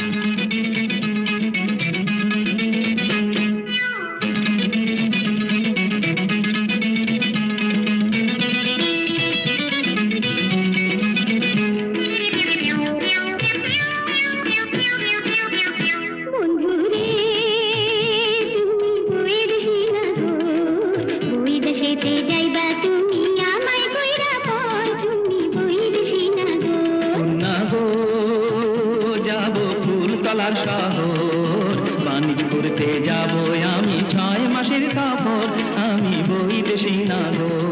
Música দেশেতে যাইবা তুমি, আমায় কইরা পর তুমি বইয়ের শিলাগো কন্যা গো, যাব ফুলতলার শহর। করতে যাব আমি, ছয় মাসের কাপড় আমি বইতে সিনা গো।